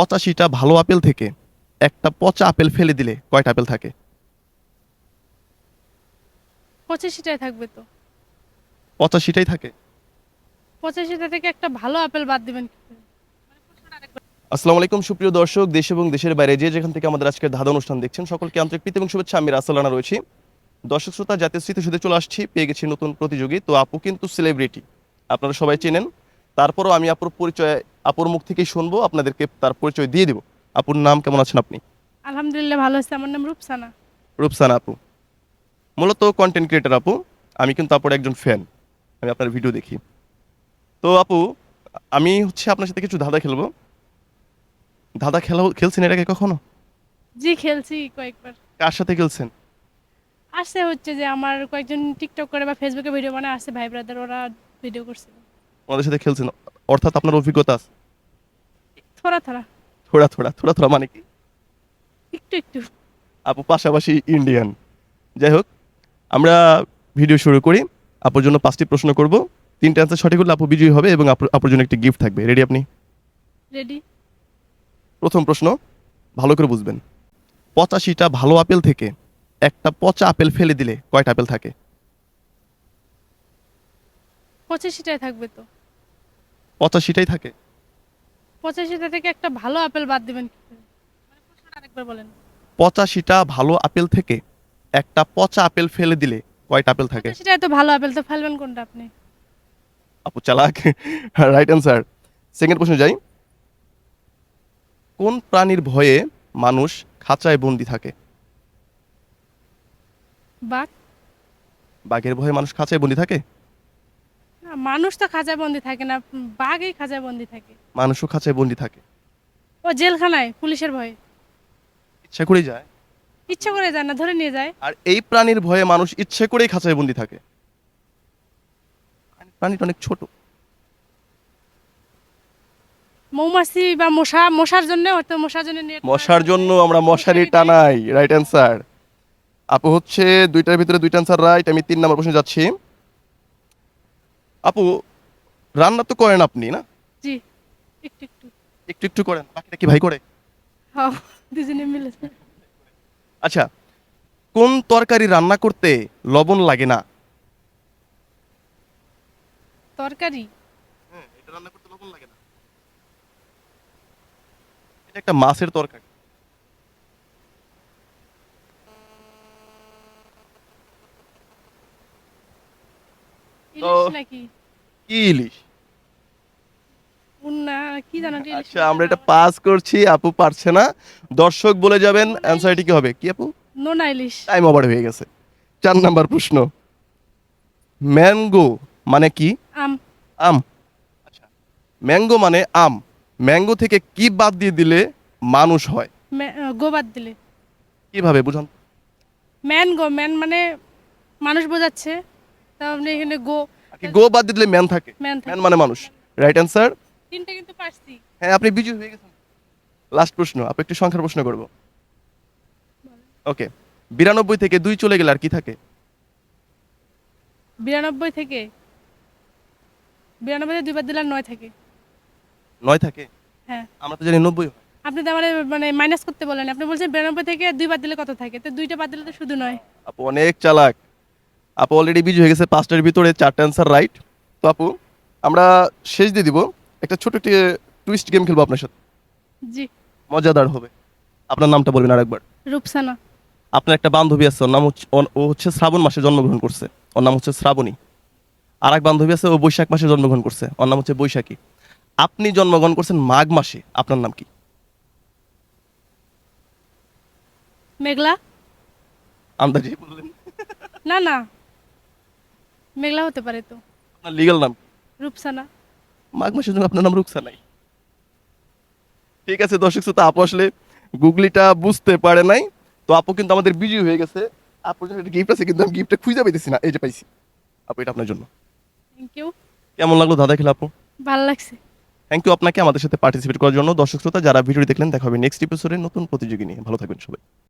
পঁচাশিটা ভালো আপেল থেকে একটা পচা আপেল ফেলে দিলে কয়টা আপেল থাকে? পঁচাশিটাই থাকবে তো। পঁচাশিটাই থাকে? পঁচাশিটা থেকে একটা ভালো আপেল বাদ দিবেন আসসালামু আলাইকুম সুপ্রিয় দর্শক দেশ এবং দেশের বাইরে যে যেখান থেকে আমাদের আজকের ধাঁধা অনুষ্ঠান দেখছেন সকলকে আন্তরিক প্রীতি এবং শুভেচ্ছা। আমি রাসালানা রয়েছি। দর্শক শ্রোতা জাতীয় স্মৃতিসুদে চলে আসছি পেয়ে গেছি নতুন প্রতিযোগী। তো আপু কিন্তু সেলিব্রিটি আপনারা সবাই চেনেন। তারপরও আমি আপুর পরিচয় আপুর মুখ থেকেই শুনব আপনাদেরকে তার পরিচয় দিয়ে দিব। আপুর নাম কেমন আছেন আপনি? আলহামদুলিল্লাহ ভালো আছে আমার নাম রূপসানা। রূপসানা আপু। মূলত কন্টেন্ট ক্রিয়েটার আপু আমি কিন্তু আপুর একজন ফ্যান আমি আপনার ভিডিও দেখি। তো আপু আমি হচ্ছে আপনার সাথে কিছু ধাঁধা খেলব। ধাঁধা খেলা খেলছেন এর আগে কখনো? জি খেলছি কয়েকবার। কার সাথে খেলছেন? আসে হচ্ছে যে আমার কয়েকজন টিকটক করে বা ফেসবুকে ভিডিও বানায় আসে ভাই ব্রাদার ওরা ভিডিও করছিল। ওনাদের সাথে খেলছেন? অর্থাৎ আপনার অভিজ্ঞতা আছে? থোড়া থোড়া। থোড়া থোড়া থোড়া থোড়া মানে কি? একটু একটু। আপু পাশাপাশি ইন্ডিয়ান যাই হোক আমরা ভিডিও শুরু করি। আপুর জন্য পাঁচটি প্রশ্ন করব। তিনটে অ্যান্সার সঠিক হলে আপু বিজয়ী হবে এবং আপুর আপুর জন্য একটি গিফট থাকবে। রেডি আপনি? রেডি প্রথম প্রশ্ন ভালো করে বুঝবেন। পঁচাশিটা ভালো আপেল থেকে একটা পচা আপেল ফেলে দিলে কয়টা আপেল থাকে? পঁচাশিটাই থাকবে তো। পঁচাশিটাই থাকে। পঁচাশিটা থেকে একটা ভালো আপেল বাদ দিবেন? মানে আরেকবার বলেন। পঁচাশিটা ভালো আপেল থেকে একটা পচা আপেল ফেলে দিলে কয়টা আপেল থাকে? পঁচাশিটাই তো ভালো আপেল তো ফেলবেন কোনটা আপনি? আপু চালাক। রাইট অ্যান্সার সেকেন্ড প্রশ্ন যাই। কোন প্রাণীর ভয়ে মানুষ খাঁচায় বন্দি থাকে? বাঘ। বাঘের ভয়ে মানুষ খাঁচায় বন্দি থাকে? মানুষ তো খাঁচায় বন্দি থাকে না বাঘই খাঁচায় বন্দি থাকে। মানুষও খাঁচায় বন্দি থাকে। ও জেলখানায় পুলিশের ভয়ে। ইচ্ছা করেই যায়। ইচ্ছা করে যায় না ধরে নিয়ে যায়। আর এই প্রাণীর ভয়ে মানুষ ইচ্ছে করেই খাঁচায় বন্দি থাকে প্রাণীটা অনেক ছোট। মৌমাছি বা মশা মশার জন্য হয়তো মশার জন্য মশার জন্য আমরা মশারি টানাই রাইট অ্যান্সার আপু হচ্ছে দুইটার ভিতরে দুইটা অ্যান্সার রাইট আমি তিন নম্বর প্রশ্নে যাচ্ছি। আপু রান্না তো করেন আপনি না? জি একটু একটু। একটু একটু করেন। বাকিটা কি ভাই করে? হ্যাঁ দুজনে মিলে। আচ্ছা কোন তরকারি রান্না করতে লবণ লাগে না? তরকারি? হ্যাঁ এটা রান্না করতে লবণ লাগে না। এটা একটা মাছের তরকারি। ইলিশ নাকি? কি ইলিশ? কি জানো আচ্ছা আমরা এটা পাস করছি আপু পারছে না। দর্শক বলে যাবেন অ্যান্সারটি কি হবে? কি আপু? নোনা ইলিশ। টাইম ওভার হয়ে গেছে। চার নাম্বার প্রশ্ন। ম্যাঙ্গো মানে কি? আম। আম। আচ্ছা ম্যাঙ্গো মানে আম। ম্যাঙ্গো থেকে কি বাদ দিয়ে দিলে মানুষ হয়? গোবাদ দিলে। কীভাবে বুঝান? ম্যান গো ম্যান মানে মানুষ বোঝাচ্ছে। তা আপনি এখানে গো কি গো বাদ দিলে ম্যান থাকে। ম্যান মানে মানুষ। রাইট অ্যান্সার তিনটা কিন্তু পারছি। হ্যাঁ আপনি বিজয় হয়ে গেছেন। লাস্ট প্রশ্ন আপনি একটু সংখ্যার প্রশ্ন করব। ওকে বিরানব্বই থেকে দুই চলে গেলে আর কি থাকে? বিরানব্বই থেকে? বিরানব্বই থেকে দুইবার দিলে নয় থাকে। নয় থাকে? হ্যাঁ। আমরা তো জানি নব্বই। আপনি তো আমার মানে মাইনাস করতে বলেন। আপনি বলছেন বিরানব্বই থেকে দুইবার দিলে কত থাকে? তো দুইটা বাদ দিলে তো শুধু নয়। আপু অনেক চালাক। আপু অলরেডি বিজয় হয়ে গেছে পাঁচটার ভিতরে চারটা অ্যান্সার রাইট তো আপু আমরা শেষ দিয়ে দিব। একটা ছোট একটি টুইস্ট গেম খেলব আপনার সাথে। জি। মজাদার হবে। আপনার নামটা বলবেন আরেকবার। রূপসানা। আপনার একটা বান্ধবী আছে ওর নাম হচ্ছে ও- হচ্ছে শ্রাবণ মাসে জন্মগ্রহণ করছে। ওর নাম হচ্ছে শ্রাবণী। আর এক বান্ধবী আছে ও বৈশাখ মাসে জন্মগ্রহণ করছে। ওর নাম হচ্ছে বৈশাখী। আপনি জন্মগ্রহণ করছেন মাঘ মাসে। আপনার নাম কি? মেঘলা। আন্দাজি বললেন। না না। মেঘলা হতে পারে তো। আপনার লিগাল নাম? রূপসানা। মাঘ মাসের জন্য আপনার নাম রুকসা ঠিক আছে দর্শক শ্রোতা আপু আসলে গুগলিটা বুঝতে পারে নাই। তো আপু কিন্তু আমাদের বিজয়ী হয়ে গেছে। আপুর জন্য একটা গিফট আছে কিন্তু আমি গিফটটা খুঁজে পাইতেছি না। এই যে পাইছি। আপু এটা আপনার জন্য। থ্যাংক ইউ কেমন লাগল দাদা খেলা আপু? ভালো লাগছে। থ্যাংক ইউ আপনাকে আমাদের সাথে পার্টিসিপেট করার জন্য। দর্শক শ্রোতা যারা ভিডিও দেখলেন দেখা হবে নেক্সট এপিসোডে নতুন প্রতিযোগী নিয়ে। ভালো থাকবেন সবাই।